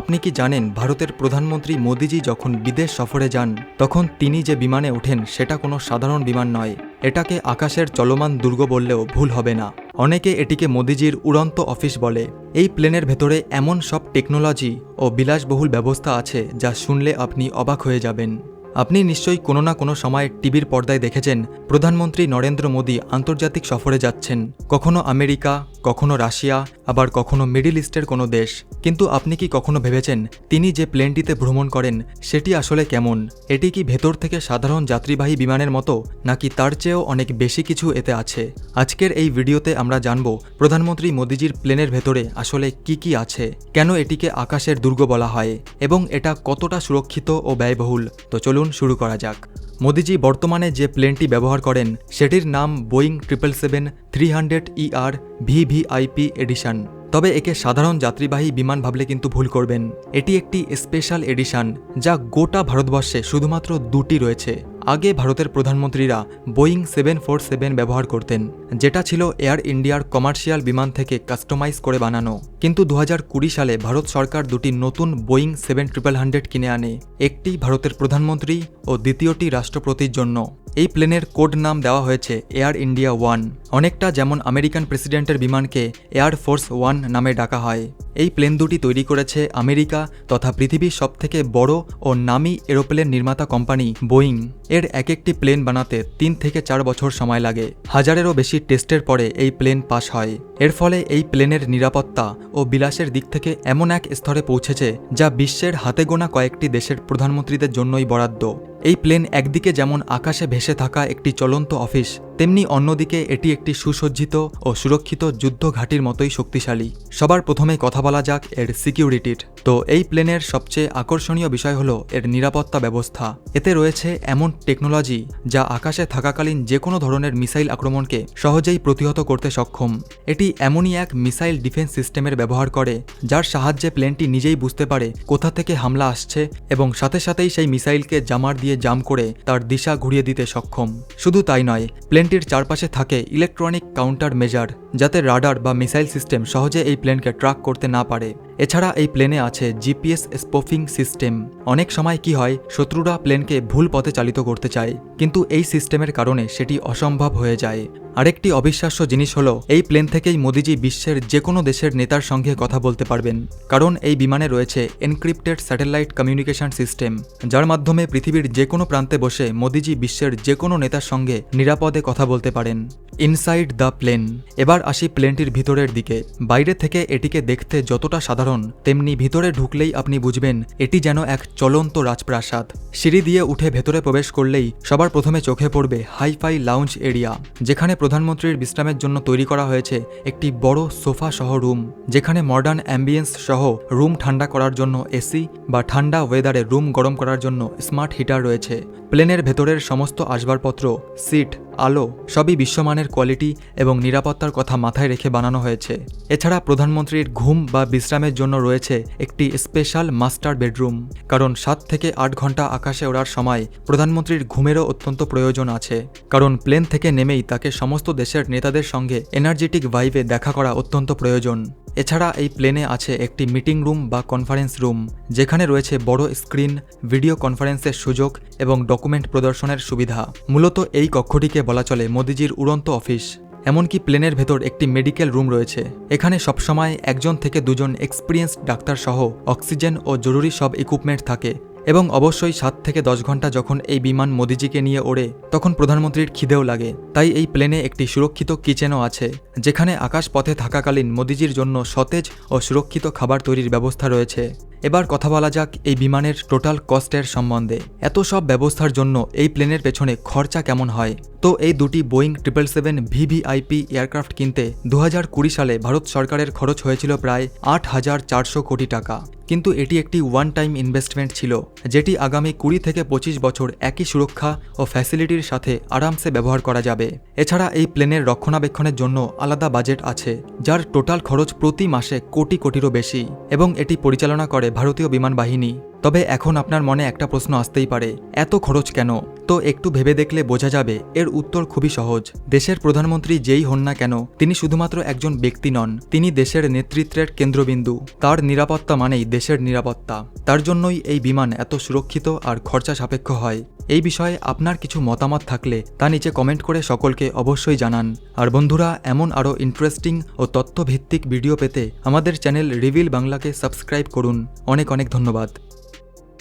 আপনি কি জানেন ভারতের প্রধানমন্ত্রী মোদিজি যখন বিদেশ সফরে যান, তখন তিনি যে বিমানে ওঠেন সেটা কোনো সাধারণ বিমান নয়। এটাকে আকাশের চলমান দুর্গ বললেও ভুল হবে না। অনেকে এটিকে মোদিজির উড়ন্ত অফিস বলে। এই প্লেনের ভেতরে এমন সব টেকনোলজি ও বিলাসবহুল ব্যবস্থা আছে যা শুনলে আপনি অবাক হয়ে যাবেন। আপনি নিশ্চয়ই কোনো না কোনো সময় টিভির পর্দায় দেখেছেন, প্রধানমন্ত্রী নরেন্দ্র মোদী আন্তর্জাতিক সফরে যাচ্ছেন। কখনো আমেরিকা, কখনো রাশিয়া, আবার কখনো মিডিল ইস্টের কোনো দেশ। কিন্তু আপনি কি কখনো ভেবেছেন, তিনি যে প্লেনটিতে ভ্রমণ করেন, সেটি আসলে কেমন? এটি কি ভেতর থেকে সাধারণ যাত্রীবাহী বিমানের মতো, নাকি তার চেয়েও অনেক বেশি কিছু এতে আছে? আজকের এই ভিডিওতে আমরা জানব, প্রধানমন্ত্রী মোদিজির প্লেনের ভেতরে আসলে কি কি আছে? কেন এটিকে আকাশের দুর্গ বলা হয়? এবং এটা কতটা সুরক্ষিত ও ব্যয়বহুল? তো চলুন শুরু করা যাক। মোদিজি বর্তমানে যে প্লেনটি ব্যবহার করেন, সেটির নাম Boeing triple seven three hundred ER VVIP edition. তবে একে সাধারণ যাত্রীবাহী বিমান ভাবলে কিন্তু ভুল করবেন। এটি একটি স্পেশাল এডিশন, যা গোটা ভারতবর্ষে শুধুমাত্র দুটি রয়েছে। আগে ভারতের প্রধানমন্ত্রীরা বোয়িং সেভেন ফোর সেভেন ব্যবহার করতেন, যেটা ছিল এয়ার ইন্ডিয়ার কমার্শিয়াল বিমান থেকে কাস্টমাইজ করে বানানো। কিন্তু দু হাজার কুড়ি সালে ভারত সরকার দুটি নতুন বোয়িং সেভেন ট্রিপল হান্ড্রেড কিনে আনে, একটি ভারতের প্রধানমন্ত্রী ও দ্বিতীয়টি রাষ্ট্রপতির জন্য। এই প্লেনের কোড নাম দেওয়া হয়েছে এয়ার ইন্ডিয়া ওয়ান। অনেকটা যেমন আমেরিকান প্রেসিডেন্টের বিমানকে এয়ার ফোর্স ওয়ান নামে ডাকা হয়। এই প্লেন দুটি তৈরি করেছে আমেরিকা তথা পৃথিবীর সবথেকে বড় ও নামি এরোপ্লেন নির্মাতা কোম্পানি বোয়িং। এর এক একটি প্লেন বানাতে তিন থেকে চার বছর সময় লাগে। হাজারেরও বেশি টেস্টের পরে এই প্লেন পাশ হয়। এর ফলে এই প্লেনের নিরাপত্তা ও বিলাসের দিক থেকে এমন এক স্তরে পৌঁছেছে যা বিশ্বের হাতে গোনা কয়েকটি দেশের প্রধানমন্ত্রীদের জন্যই বরাদ্দ। এই প্লেন একদিকে যেমন আকাশে ভেসে থাকা একটি চলন্ত অফিস তেমনি অন্যদিকে এটি একটি সুসজ্জিত ও সুরক্ষিত যুদ্ধ ঘাঁটির মতোই শক্তিশালী। সবার প্রথমে কথা বলা যাক এর সিকিউরিটির। তো এই প্লেনের সবচেয়ে আকর্ষণীয় বিষয় হলো এর নিরাপত্তা ব্যবস্থা। এতে রয়েছে এমন টেকনোলজি যা আকাশে থাকাকালীন যে কোনো ধরনের মিসাইল আক্রমণকে সহজেই প্রতিহত করতে সক্ষম। এটি এমনই এক মিসাইল ডিফেন্স সিস্টেমের ব্যবহার করে, যার সাহায্যে প্লেনটি নিজেই বুঝতে পারে কোথা থেকে হামলা আসছে এবং সাথে সাথেই সেই মিসাইলকে জামার দিয়ে জাম করে তার দিশা ঘুরিয়ে দিতে সক্ষম। শুধু তাই নয় প্লেনটির চারপাশে থাকে ইলেকট্রনিক কাউন্টার মেজার, যাতে রাডার বা মিসাইল সিস্টেম সহজে এই প্লেনকে ট্র্যাক করতে না পারে। এছাড়া এই প্লেনে আছে জিপিএস স্পোফিং সিস্টেম। অনেক সময় কি হয়, শত্রুরা প্লেনকে ভুল পথে চালিত করতে চায়, কিন্তু এই সিস্টেমের কারণে সেটি অসম্ভব হয়ে যায়। আরেকটি অবিশ্বাস্য জিনিস হলো, এই প্লেন থেকেই মোদিজি বিশ্বের যে কোনো দেশের নেতার সঙ্গে কথা বলতে পারবেন। কারণ এই বিমানে রয়েছে এনক্রিপ্টেড স্যাটেলাইট কমিউনিকেশন সিস্টেম যার মাধ্যমে পৃথিবীর যে কোনো প্রান্তে বসে মোদিজি বিশ্বের যে কোনো নেতার সঙ্গে নিরাপদে কথা বলতে পারেন। ইনসাইড দ্য প্লেন এবার আসি প্লেনটির ভিতরের দিকে। বাইরে থেকে এটিকে দেখতে যতটা সাধারণ, তেমনি ভিতরে ঢুকলেই আপনি বুঝবেন, এটি যেন এক চলন্ত রাজপ্রাসাদ। সিঁড়ি দিয়ে উঠে ভেতরে প্রবেশ করলেই সবার প্রথমে চোখে পড়বে হাইফাই লাউঞ্জ এরিয়া যেখানে প্রধানমন্ত্রীর বিশ্রামের জন্য তৈরি করা হয়েছে একটি বড় সোফা সহ রুম, যেখানে মডার্ন অ্যাম্বিয়েন্স সহ রুম ঠান্ডা করার জন্য এসি বা ঠান্ডা ওয়েদারে রুম গরম করার জন্য স্মার্ট হিটার রয়েছে। প্লেনের ভেতরের সমস্ত আসবাবপত্র সিট আলো সবই বিশ্বমানের কোয়ালিটি এবং নিরাপত্তার কথা মাথায় রেখে বানানো হয়েছে। এছাড়া প্রধানমন্ত্রীর ঘুম বা বিশ্রামের জন্য রয়েছে একটি স্পেশাল মাস্টার বেডরুম কারণ সাত থেকে আট ঘণ্টা আকাশে ওড়ার সময় প্রধানমন্ত্রীর ঘুমেরও অত্যন্ত প্রয়োজন আছে। কারণ প্লেন থেকে নেমেই তাকে সমস্ত দেশের নেতাদের সঙ্গে এনার্জেটিক ভাইবে দেখা করা অত্যন্ত প্রয়োজন। এছাড়া এই প্লেনে আছে একটি মিটিং রুম বা কনফারেন্স রুম যেখানে রয়েছে বড় স্ক্রিন ভিডিও কনফারেন্সের সুযোগ এবং ডকুমেন্ট প্রদর্শনের সুবিধা। মূলত এই কক্ষটিকে বলা চলে মোদিজির উড়ন্ত অফিস। এমনকি প্লেনের ভেতর একটি মেডিকেল রুম রয়েছে। এখানে সবসময় একজন থেকে দুজন এক্সপিরিয়েন্স ডাক্তার সহ অক্সিজেন ও জরুরি সব ইকুইপমেন্ট থাকে এবং অবশ্যই সাত থেকে দশ ঘণ্টা যখন এই বিমান মোদিজিকে নিয়ে ওড়ে, তখন প্রধানমন্ত্রীর খিদেও লাগে। তাই এই প্লেনে একটি সুরক্ষিত কিচেনও আছে, যেখানে আকাশ পথে থাকাকালীন মোদিজির জন্য সতেজ ও সুরক্ষিত খাবার তৈরির ব্যবস্থা রয়েছে। এবার কথা বলা যাক এই বিমানের টোটাল কস্টের সম্বন্ধে। এত সব ব্যবস্থার জন্য এই প্লেনের পেছনে খরচা কেমন হয়? তো এই দুটি Boeing triple seven VVIP aircraft কিনতে দু হাজার কুড়ি সালে ভারত সরকারের খরচ হয়েছিল প্রায় আট হাজার চারশো কোটি টাকা। কিন্তু এটি একটি ওয়ান টাইম ইনভেস্টমেন্ট ছিল, যেটি আগামী কুড়ি থেকে পঁচিশ বছর একই সুরক্ষা ও ফ্যাসিলিটির সাথে আরামসে ব্যবহার করা যাবে। এছাড়া এই প্লেনের রক্ষণাবেক্ষণের জন্য আলাদা বাজেট আছে, যার টোটাল খরচ প্রতি মাসে কোটি কোটিরও বেশি, এবং এটি পরিচালনা করে ভারতীয় বিমান বাহিনী। তবে এখন আপনার মনে একটা প্রশ্ন আসতেই পারে, এত খরচ কেন? তো একটু ভেবে দেখলে বোঝা যাবে, এর উত্তর খুবই সহজ। দেশের প্রধানমন্ত্রী যেই হন না কেন, তিনি শুধুমাত্র একজন ব্যক্তি নন, তিনি দেশের নেতৃত্বের কেন্দ্রবিন্দু। তার নিরাপত্তা মানেই দেশের নিরাপত্তা। তার জন্যই এই বিমান এত সুরক্ষিত আর খরচা সাপেক্ষ হয়। এই বিষয়ে আপনার কিছু মতামত থাকলে তা নিচে কমেন্ট করে সকলকে অবশ্যই জানান। আর বন্ধুরা, এমন আরও ইন্টারেস্টিং ও তথ্যভিত্তিক ভিডিও পেতে আমাদের চ্যানেল রিভিল বাংলাকে সাবস্ক্রাইব করুন। অনেক অনেক ধন্যবাদ।